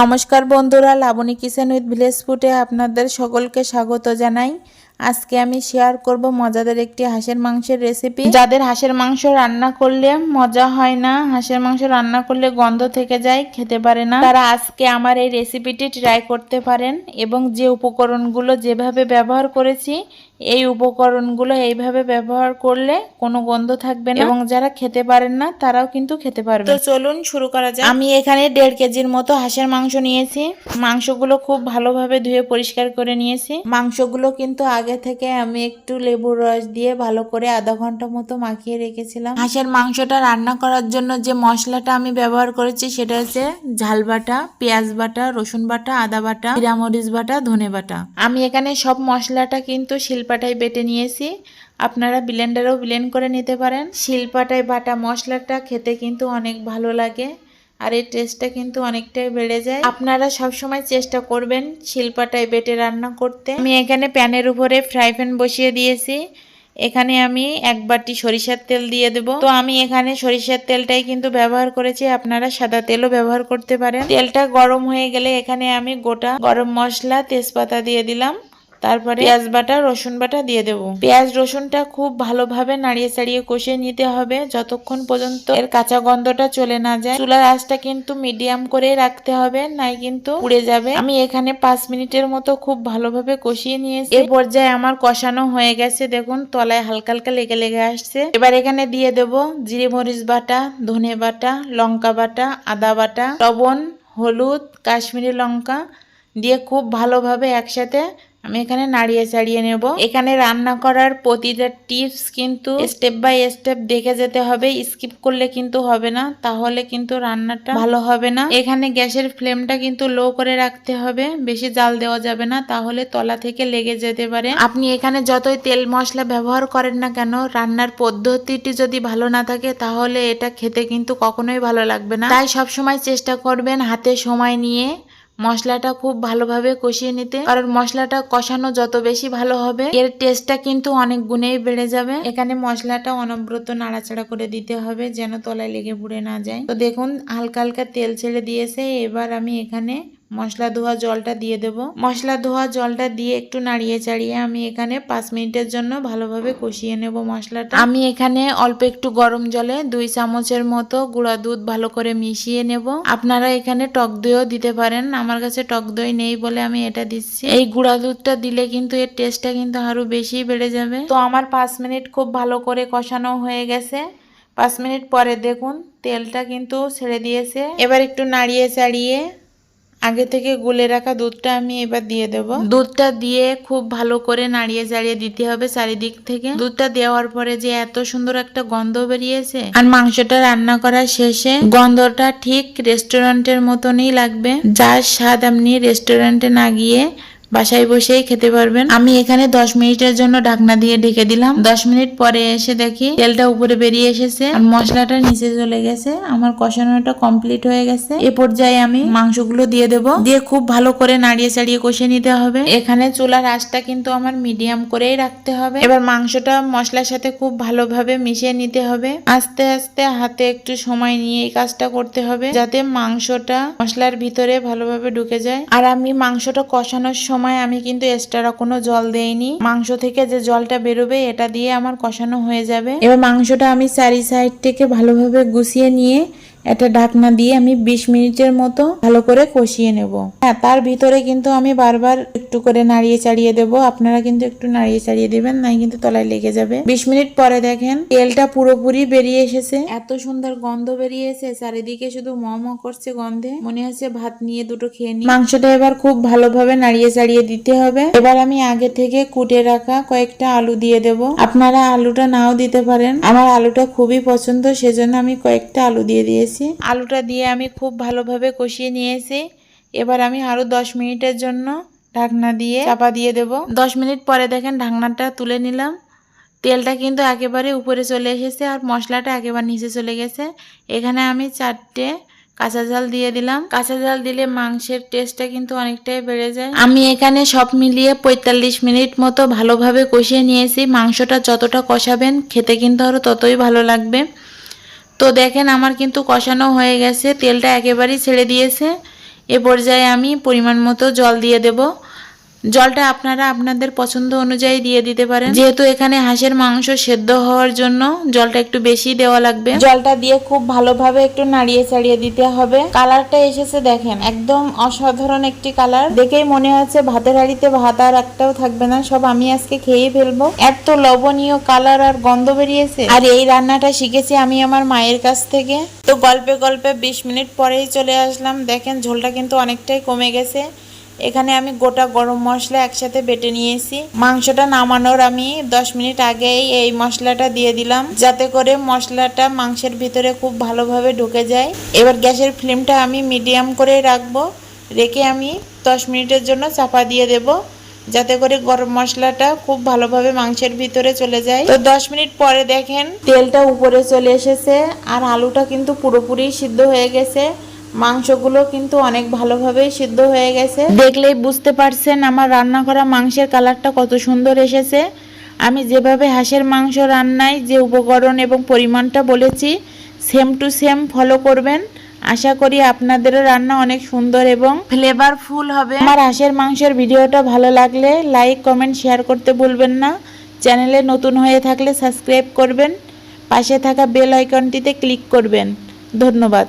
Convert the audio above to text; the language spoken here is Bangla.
নমস্কার বন্ধুরা, লাবণী কিচেন উইথ ভিলেজ ফুডে আপনাদের সকলকে স্বাগত জানাই। আজকে আমি শেয়ার করব মজাদার একটি হাঁসের মাংসের রেসিপি যাদের হাঁসের মাংস রান্না করলে মজা হয় না, হাঁসের মাংস রান্না করলে গন্ধ থেকে যায়, খেতে পারে না। তারা আজকে আমার এই রেসিপিটি ট্রাই করতে পারেন এবং যে উপকরণগুলো যেভাবে ব্যবহার করেছি এই উপকরণগুলো এইভাবে ব্যবহার করলে কোনো গন্ধ থাকবে না। এবং যারা খেতে পারেন না তারাও কিন্তু খেতে পারবে তো চলুন শুরু করা যাক। আমি এখানে দেড় কেজির মতো হাঁসের মাংস নিয়েছি। মাংসগুলো খুব ভালোভাবে ধুয়ে পরিষ্কার করে নিয়েছি। মাংসগুলো কিন্তু আগে থেকে আমি একটু লেবুর রস দিয়ে ভালো করে আধা ঘণ্টা মতো মাখিয়ে রেখেছিলাম। হাঁসের মাংসটা রান্না করার জন্য যে মশলাটা আমি ব্যবহার করেছি সেটা হচ্ছে ঝাল বাটা পেঁয়াজ বাটা রসুন বাটা আদা বাটা জিরামরিচ বাটা ধনে বাটা। আমি এখানে সব মশলাটা কিন্তু শিলপাটায় বেটে নিয়েছি। আপনারা ব্লেন্ডারেও ব্লেন্ড করে নিতে পারেন। শিলপাটায় বাটা মশলাটা খেতে কিন্তু অনেক ভালো লাগে আর এর টেস্টটা কিন্তু অনেকটাই বেড়ে যায়। আপনারা সবসময় চেষ্টা করবেন শিলপাটায় বেটে রান্না করতে। আমি এখানে প্যানের উপরে ফ্রাই প্যান বসিয়ে দিয়েছি। এখানে আমি এক বাটি সরিষার তেল দিয়ে দেব। তো আমি এখানে সরিষার তেলটাই কিন্তু ব্যবহার করেছি। আপনারা সাদা তেলও ব্যবহার করতে পারেন। তেলটা গরম হয়ে গেলে এখানে আমি গোটা গরম মশলা তেজপাতা দিয়ে দিলাম। তারপরে পেঁয়াজ বাটা রসুন বাটা দিয়ে দেবো। পেঁয়াজ রসুনটা খুব ভালোভাবে নাড়িয়ে চাড়িয়ে কষিয়ে নিতে হবে যতক্ষণ পর্যন্ত এর কাঁচা গন্ধটা চলে না যায়। চুলার আঁচটা কিন্তু মিডিয়াম করে রাখতে হবে নাই কিন্তু পুড়ে যাবে। আমি এখানে পাঁচ মিনিটের মতো খুব ভালোভাবে কষিয়ে নিয়েছি। এই পর্যায়ে আমার কষানো হয়ে গেছে দেখুন তলায় হালকা হালকা লেগে লেগে আসছে। এবার এখানে দিয়ে দেব জিরে মরিচ বাটা ধনে বাটা লঙ্কা বাটা আদা বাটা লবণ হলুদ কাশ্মীরি লঙ্কা দিয়ে খুব ভালোভাবে একসাথে আমি এখানে নাড়িয়ে চাড়িয়ে নেব। এখানে রান্না করার প্রতিটা টিপস কিন্তু স্টেপ বাই স্টেপ দেখে যেতে হবে স্কিপ করলে কিন্তু হবে না, তাহলে কিন্তু রান্নাটা ভালো হবে না। এখানে গ্যাসের ফ্লেমটা কিন্তু লো করে রাখতে হবে, বেশি জাল দেওয়া যাবে না, তাহলে তলা থেকে লেগে যেতে পারে। আপনি এখানে যতই তেল মশলা ব্যবহার করেন না কেন, রান্নার পদ্ধতিটি যদি ভালো না থাকে, তাহলে এটা খেতে কিন্তু কখনোই ভালো লাগবে না। তাই সবসময় চেষ্টা করবেন হাতে সময় নিয়ে মশলাটা খুব ভালোভাবে কষিয়ে নিতে। কারণ মশলাটা কষানো যত বেশি ভালো হবে, এর টেস্টটা কিন্তু অনেক গুণেই বেড়ে যাবে। এখানে মশলাটা অনবরত নাড়াচাড়া করে দিতে হবে যেন তলায় লেগে পুড়ে না যায়। তো দেখুন, হালকা হালকা তেল ছেড়ে দিয়েছে। এবার আমি এখানে মশলা ধোয়া জলটা দিয়ে দেব। মশলা ধোয়া জলটা দিয়ে একটু নাড়িয়ে চাড়িয়ে আমি এখানে পাঁচ মিনিটের জন্য ভালোভাবে কষিয়ে নেব মশলাটা। আমি এখানে অল্প একটু গরম জলে দুই চামচের মতো গুঁড়া দুধ ভালো করে মিশিয়ে নেব। আপনারা এখানে টক দইও দিতে পারেন। আমার কাছে টক দই নেই বলে আমি এটা দিচ্ছি। এই গুঁড়া দুধটা দিলে কিন্তু এর টেস্টটা কিন্তু আরও বেশি বেড়ে যাবে। তো আমার পাঁচ মিনিট খুব ভালো করে কষানো হয়ে গেছে। পাঁচ মিনিট পরে দেখুন, তেলটা কিন্তু ছেড়ে দিয়েছে। এবার একটু নাড়িয়ে চাড়িয়ে আগে থেকে গুলে রাখা দুধটা আমি এবার দিয়ে দেব। দুধটা দিয়ে খুব ভালো করে নাড়িয়ে চাড়িয়ে দিতে হবে চারিদিক থেকে। দুধটা দেওয়ার পরে যে এত সুন্দর একটা গন্ধ বেরিয়েছে। আর মাংসটা রান্না করার শেষে গন্ধটা ঠিক রেস্টুরেন্টের মতনই লাগবে। যার স্বাদ আপনি রেস্টুরেন্টে না গিয়ে বাসায় বসেই খেতে পারবেন। আমি এখানে দশ মিনিটের জন্য ঢাকনা দিয়ে ঢেকে দিলাম। দশ মিনিট পরে এসে দেখি তেলটা উপরে বেরিয়ে এসেছে আর মশলাটা নিচে চলে গেছে। আমার কষানোটা কমপ্লিট হয়ে গেছে। এ পর্যায়ে আমি মাংসগুলো দিয়ে দেব। দিয়ে খুব ভালো করে নাড়িয়ে চাড়িয়ে কষে নিতে হবে। এখানে চুলার আঁচটা কিন্তু আমার মিডিয়াম করেই রাখতে হবে। এবার মাংসটা মশলার সাথে খুব ভালোভাবে মিশিয়ে নিতে হবে। আস্তে আস্তে হাতে একটু সময় নিয়ে এই কাজটা করতে হবে, যাতে মাংসটা মশলার ভিতরে ভালোভাবে ঢুকে যায়। আর আমি মাংসটা কষানোর সময় সময় আমি কিন্তু এক্সট্রা কোনো জল দেইনি। মাংস থেকে যে জলটা বেরোবে, এটা দিয়ে আমার কষানো হয়ে যাবে। এবার মাংসটা আমি চারি সাইড থেকে ভালোভাবে গুছিয়ে নিয়ে একটা ঢাকনা দিয়ে আমি বিশ মিনিটের মতো ভালো করে কষিয়ে নেব। হ্যাঁ তার ভিতরে কিন্তু আমি বারবার একটু করে নাড়িয়ে চাড়িয়ে দেব। আপনারা কিন্তু একটু নাড়িয়ে চাড়িয়ে দেবেন, নাই কিন্তু তলায় লেগে যাবে। বিশ মিনিট পরে দেখেন, তেলটা পুরোপুরি বেরিয়ে এসেছে। এত সুন্দর গন্ধ বেরিয়েছে চারিদিকে শুধু ম ম করছে গন্ধে। মনে হচ্ছে ভাত নিয়ে দুটো খেয়ে নিই। মাংসটা এবার খুব ভালোভাবে নাড়িয়ে চাড়িয়ে দিতে হবে। এবার আমি আগে থেকে কুটে রাখা কয়েকটা আলু দিয়ে দেব। আপনারা আলুটা নাও দিতে পারেন। আমার আলুটা খুবই পছন্দ, সেজন্য আমি কয়েকটা আলু দিয়ে দিয়েছি। আলুটা দিয়ে আমি খুব ভালোভাবে কষিয়ে নিয়েছি। এবার আমি আরও দশ মিনিটের জন্য ঢাকনা দিয়ে চাপা দিয়ে দেব। দশ মিনিট পরে দেখেন ঢাকনাটা তুলে নিলাম। তেলটা কিন্তু একেবারে উপরে চলে এসেছে আর মশলাটা একেবারে নিচে চলে গেছে। এখানে আমি চারটে কাঁচা ঝাল দিয়ে দিলাম। কাঁচা ঝাল দিলে মাংসের টেস্টটা কিন্তু অনেকটাই বেড়ে যায়। আমি এখানে সব মিলিয়ে পঁয়তাল্লিশ মিনিট মতো ভালোভাবে কষিয়ে নিয়েছি। মাংসটা যতটা কষাবেন খেতে কিন্তু আরও ততই ভালো লাগবে। তো দেখেন আমার কিন্তু কষানো হয়ে গেছে, তেলটা একেবারেই ছেড়ে দিয়েছে। এ পর্যায়ে আমি পরিমাণ মতো জল দিয়ে দেব। জলটা আপনারা আপনাদের পছন্দ অনুযায়ী দিয়ে দিতে পারেন। যেহেতু এখানে হাঁসের মাংস সেদ্ধ হওয়ার জন্য জলটা একটু বেশি দেওয়া লাগবে। জলটা দিয়ে খুব ভালোভাবে একটু নাড়িয়ে চাড়িয়ে দিতে হবে। কালারটা এসেছে দেখেন, একদম অসাধারণ একটি কালার। দেখেই মনে হচ্ছে ভাতের হাঁড়িতে ভাত আর একটাও থাকবে না, সব আমি আজকে খেয়ে ফেলব। এত লবণীয় কালার আর গন্ধ বেরিয়েছে। আর এই রান্নাটা শিখেছি আমি আমার মায়ের কাছ থেকে। তো গল্পে গল্পে বিশ মিনিট পরেই চলে আসলাম। দেখেন ঝোলটা কিন্তু অনেকটাই কমে গেছে। এখানে আমি গোটা গরম মশলা একসাথে বেটে নিয়েছি। মাংসটা নামানোর আমি দশ মিনিট আগেই এই মশলাটা দিয়ে দিলাম, যাতে করে মশলাটা মাংসের ভিতরে খুব ভালোভাবে ঢুকে যায়। এবার গ্যাসের ফ্লেমটা আমি মিডিয়াম করে রাখব, রেখে আমি দশ মিনিটের জন্য চাপা দিয়ে দেব, যাতে করে গরম মশলাটা খুব ভালোভাবে মাংসের ভিতরে চলে যায়। তো দশ মিনিট পরে দেখেন তেলটা উপরে চলে এসেছে, আর আলুটা কিন্তু পুরোপুরি সিদ্ধ হয়ে গেছে। মাংসগুলো কিন্তু অনেক ভালোভাবেই সিদ্ধ হয়ে গেছে। দেখলেই বুঝতে পারছেন আমার রান্না করা মাংসের কালারটা কত সুন্দর এসেছে। আমি যেভাবে হাঁসের মাংস রান্নায় যে উপকরণ এবং পরিমাণটা বলেছি সেম টু সেম ফলো করবেন। আশা করি আপনাদেরও রান্না অনেক সুন্দর এবং ফ্লেভারফুল হবে। আমার হাঁসের মাংসের ভিডিওটা ভালো লাগলে লাইক কমেন্ট শেয়ার করতে ভুলবেন না। চ্যানেলে নতুন হয়ে থাকলে সাবস্ক্রাইব করবেন। পাশে থাকা বেল আইকনটিতে ক্লিক করবেন। ধন্যবাদ।